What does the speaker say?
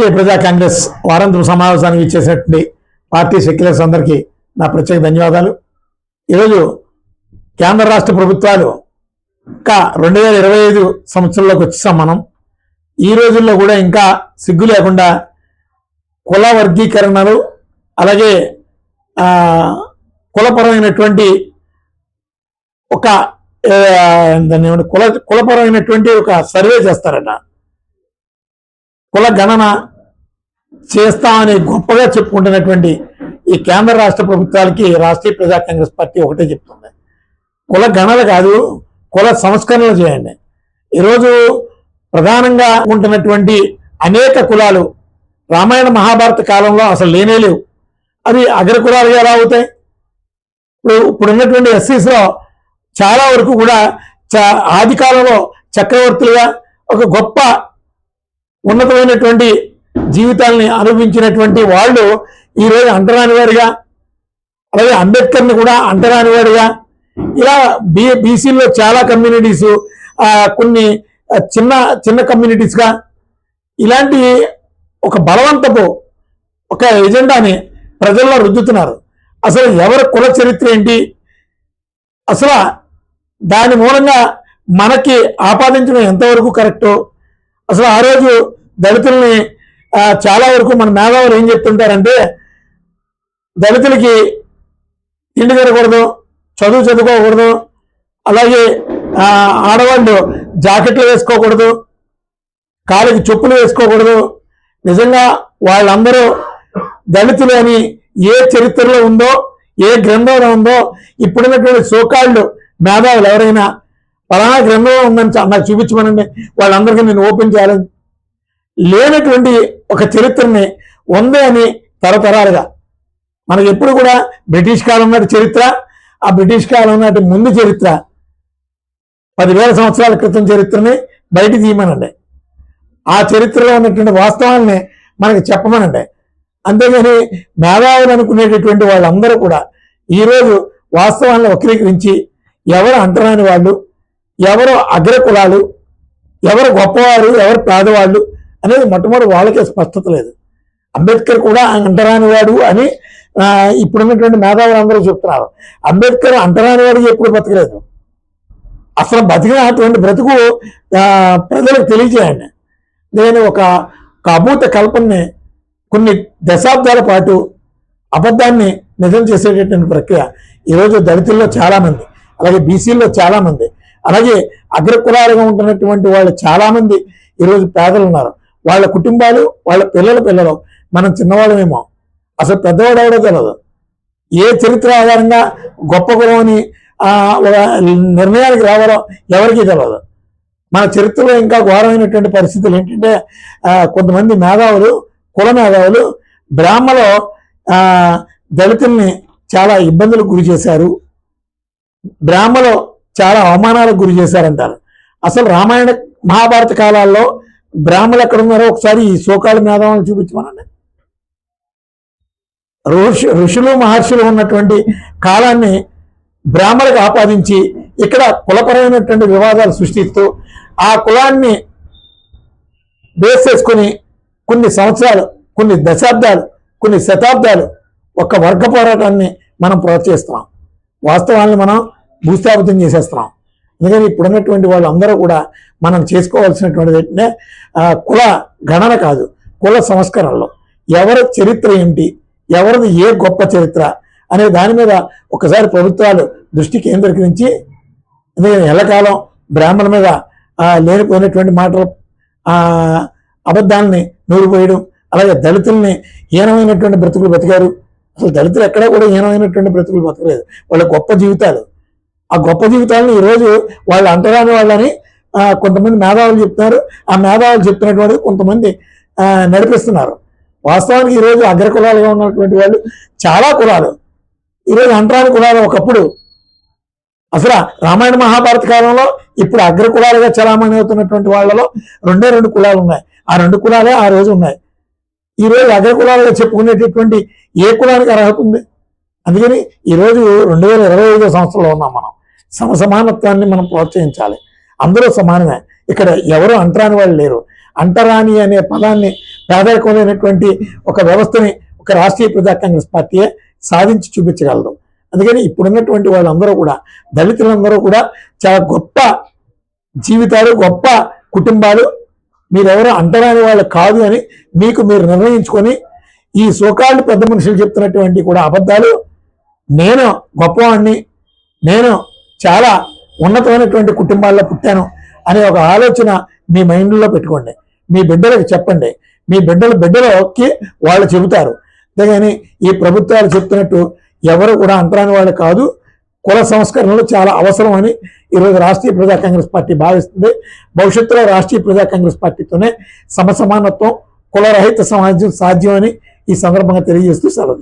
రాష్ట్రీయ ప్రజా కాంగ్రెస్ వారాంతపు సమావేశానికి ఇచ్చేసినటువంటి పార్టీ సెక్యులర్స్ అందరికీ నా ప్రత్యేక ధన్యవాదాలు. ఈరోజు కేంద్ర రాష్ట్ర ప్రభుత్వాలు ఇంకా రెండు వేల ఇరవై ఐదు సంవత్సరంలోకి వచ్చేసాం మనం. ఈ రోజుల్లో కూడా ఇంకా సిగ్గు లేకుండా కుల వర్గీకరణలు అలాగే కులపరమైనటువంటి ఒక దాన్ని కుల కులపరమైనటువంటి ఒక సర్వే చేస్తారట. కుల గణన చేస్తా అని గొప్పగా చెప్పుకుంటున్నటువంటి ఈ కేంద్ర రాష్ట్ర ప్రభుత్వాలకి రాష్ట్రీయ ప్రజా కాంగ్రెస్ పార్టీ ఒకటే చెప్తుంది. కుల గణన కాదు కుల సంస్కరణలు చేయండి. ఈరోజు ప్రధానంగా ఉంటున్నటువంటి అనేక కులాలు రామాయణ మహాభారత కాలంలో అసలు లేనే లేవు. అవి అగ్రకులాలుగా ఎలా అవుతాయి? ఇప్పుడు ఇప్పుడు ఉన్నటువంటి ఎస్సీస్లో చాలా వరకు కూడా ఆది కాలంలో చక్రవర్తులుగా ఒక గొప్ప ఉన్నతమైనటువంటి జీవితాల్ని అనుభవించినటువంటి వాళ్ళు ఈరోజు అంటరాని వారిగా అలాగే అంబేద్కర్ని కూడా అంటరాని ఇలా బీ బీసీలో చాలా కమ్యూనిటీస్ కొన్ని చిన్న చిన్న కమ్యూనిటీస్గా. ఇలాంటి ఒక బలవంతపు ఒక ఎజెండాని ప్రజల్లో రుద్దుతున్నారు. అసలు ఎవరి కుల చరిత్ర ఏంటి? అసలు దాని మూలంగా మనకి ఆపాదించడం ఎంతవరకు కరెక్టో? అసలు ఆ రోజు దళితుల్ని చాలా వరకు మన మేధావులు ఏం చెప్తుంటారంటే దళితులకి తిండి తినకూడదు చదువు చదువుకోకూడదు అలాగే ఆడవాళ్ళు జాకెట్లు వేసుకోకూడదు కాలికి చెప్పులు వేసుకోకూడదు. నిజంగా వాళ్ళందరూ దళితులు అని ఏ చరిత్రలో ఉందో ఏ గ్రంథంలో ఉందో ఇప్పుడున్నటువంటి సోకాళ్ళు మేధావులు ఎవరైనా పలానా గ్రంథంలో ఉందని నాకు చూపించమనండి. వాళ్ళందరికీ నేను ఓపెన్ చేయాలని లేనటువంటి ఒక చరిత్రని ఉంది అని తరతరాలుగా. మనకి ఎప్పుడు కూడా బ్రిటిష్ కాలం నాటి చరిత్ర ఆ బ్రిటిష్ కాలం నాటి ముందు చరిత్ర పదివేల సంవత్సరాల క్రితం చరిత్రని బయట తీయమనండి. ఆ చరిత్రలో ఉన్నటువంటి వాస్తవాల్ని మనకి చెప్పమనండి. అంతేగాని మేధావులు అనుకునేటటువంటి వాళ్ళందరూ కూడా ఈరోజు వాస్తవాలను వక్రీకరించి ఎవరు అంటరాని వాళ్ళు ఎవరు అగ్ర కులాలు ఎవరు గొప్పవారు ఎవరు పేదవాళ్ళు అనేది మొట్టమొదటి వాళ్ళకే స్పష్టత లేదు. అంబేద్కర్ కూడా అంటరానివాడు అని ఇప్పుడున్నటువంటి మేధావులు అందరూ చెప్తున్నారు. అంబేద్కర్ అంటరానివాడికి ఎప్పుడు బతకలేదు అసలు బతికిన అటువంటి బ్రతుకు ప్రజలకు తెలియజేయండి నేను ఒక కబూత కల్పనని కొన్ని దశాబ్దాల పాటు అబద్ధాన్ని నిజం చేసేటటువంటి ప్రక్రియ. ఈరోజు దళితుల్లో చాలామంది అలాగే బీసీల్లో చాలామంది అలాగే అగ్రకులాలుగా ఉంటున్నటువంటి వాళ్ళు చాలామంది ఈరోజు పేదలు ఉన్నారు. వాళ్ళ కుటుంబాలు వాళ్ళ పిల్లల పిల్లలు మనం చిన్నవాళ్ళమేమో. అసలు పెద్దవాడు ఎవడో తెలియదు ఏ చరిత్ర ఆధారంగా గొప్ప కులం నిర్ణయానికి రావాలో ఎవరికీ తెలియదు మన చరిత్రలో ఇంకా ఘోరమైనటువంటి పరిస్థితులు ఏంటంటే కొంతమంది మేధావులు కుల మేధావులు బ్రాహ్మలో దళితుల్ని చాలా ఇబ్బందులకు గురి చేశారు. బ్రాహ్మలో చాలా అవమానాలకు గురి చేశారంటారు. అసలు రామాయణ మహాభారత కాలాల్లో బ్రాహ్మలు ఎక్కడ ఉన్నారో ఒకసారి ఈ శోకాల మేధావులను చూపించమనండి. ఋషి ఋషులు మహర్షులు ఉన్నటువంటి కాలాన్ని బ్రాహ్మణులకు ఆపాదించి ఇక్కడ కులపరమైనటువంటి వివాదాలు సృష్టిస్తూ ఆ కులాన్ని బేస్ చేసుకుని కొన్ని సంవత్సరాలు కొన్ని దశాబ్దాలు కొన్ని శతాబ్దాలు ఒక వర్గ పోరాటాన్ని మనం ప్రోత్సహిస్తున్నాం. వాస్తవాన్ని మనం భూస్థాపితం చేసేస్తున్నాం. ఎందుకని ఇప్పుడున్నటువంటి వాళ్ళందరూ కూడా మనం చేసుకోవాల్సినటువంటిది ఏంటంటే కుల గణన కాదు కుల సంస్కరణలు. ఎవరి చరిత్ర ఏంటి ఎవరిది ఏ గొప్ప చరిత్ర అనే దాని మీద ఒకసారి ప్రభుత్వాలు దృష్టి కేంద్రీకరించి ఎల్లకాలం బ్రాహ్మణ మీద లేనిపోయినటువంటి మాటలు అబద్ధాలని నూరిపోయడం అలాగే దళితుల్ని హీనమైనటువంటి బ్రతుకులు బతికారు. అసలు దళితులు ఎక్కడా కూడా హీనమైనటువంటి బ్రతుకులు బతకలేదు. వాళ్ళ గొప్ప జీవితాలు. ఆ గొప్ప జీవితాలను ఈరోజు వాళ్ళు అంటరాని వాళ్ళని కొంతమంది మేధావులు చెప్తున్నారు. ఆ మేధావులు చెప్తున్నటువంటి కొంతమంది నడిపిస్తున్నారు. వాస్తవానికి ఈరోజు అగ్ర కులాలుగా ఉన్నటువంటి వాళ్ళు చాలా కులాలు. ఈరోజు అంటరాని కులాలు ఒకప్పుడు అసలు రామాయణ మహాభారత కాలంలో ఇప్పుడు అగ్ర కులాలుగా చలామణి అవుతున్నటువంటి వాళ్ళలో రెండే రెండు కులాలు ఉన్నాయి. ఆ రెండు కులాలే ఆ రోజు ఉన్నాయి. ఈ రోజు చెప్పుకునేటటువంటి ఏ కులానికి అర్హత ఉంది? అందుకని ఈరోజు రెండు వేల ఇరవై ఐదో సంవత్సరంలో ఉన్నాం మనం. సమసమానత్వాన్ని మనం ప్రోత్సహించాలి. అందరూ సమానమే. ఇక్కడ ఎవరు అంటరాని వాళ్ళు లేరు. అంటరాని అనే పదాన్ని పేదరికం లేనటువంటి ఒక వ్యవస్థని ఒక రాష్ట్రీయ ప్రజా కాంగ్రెస్ పార్టీయే సాధించి చూపించగలదు. అందుకని ఇప్పుడున్నటువంటి వాళ్ళందరూ కూడా దళితులందరూ కూడా చాలా గొప్ప జీవితాలు గొప్ప కుటుంబాలు. మీరెవరో అంటరాని వాళ్ళు కాదు అని మీకు మీరు నిర్ణయించుకొని ఈ సోకాళ్ళు పెద్ద మనుషులు చెప్తున్నటువంటి కూడా అబద్ధాలు. నేను గొప్పవాడిని నేను చాలా ఉన్నతమైనటువంటి కుటుంబాల్లో పుట్టాను అనే ఒక ఆలోచన మీ మైండ్లో పెట్టుకోండి. మీ బిడ్డలకు చెప్పండి. మీ బిడ్డల బిడ్డలకి వాళ్ళు చెబుతారు. అంతేగాని ఈ ప్రభుత్వాలు చెప్తున్నట్టు ఎవరు కూడా అంతరాని వాళ్ళు కాదు. కుల సంస్కరణలు చాలా అవసరం అని ఈరోజు రాష్ట్రీయ ప్రజా కాంగ్రెస్ పార్టీ భావిస్తుంది. భవిష్యత్తులో రాష్ట్రీయ ప్రజా కాంగ్రెస్ పార్టీతోనే సమసమానత్వం కులరహిత సమాజం సాధ్యం అని ఈ సందర్భంగా తెలియజేస్తూ సెలవు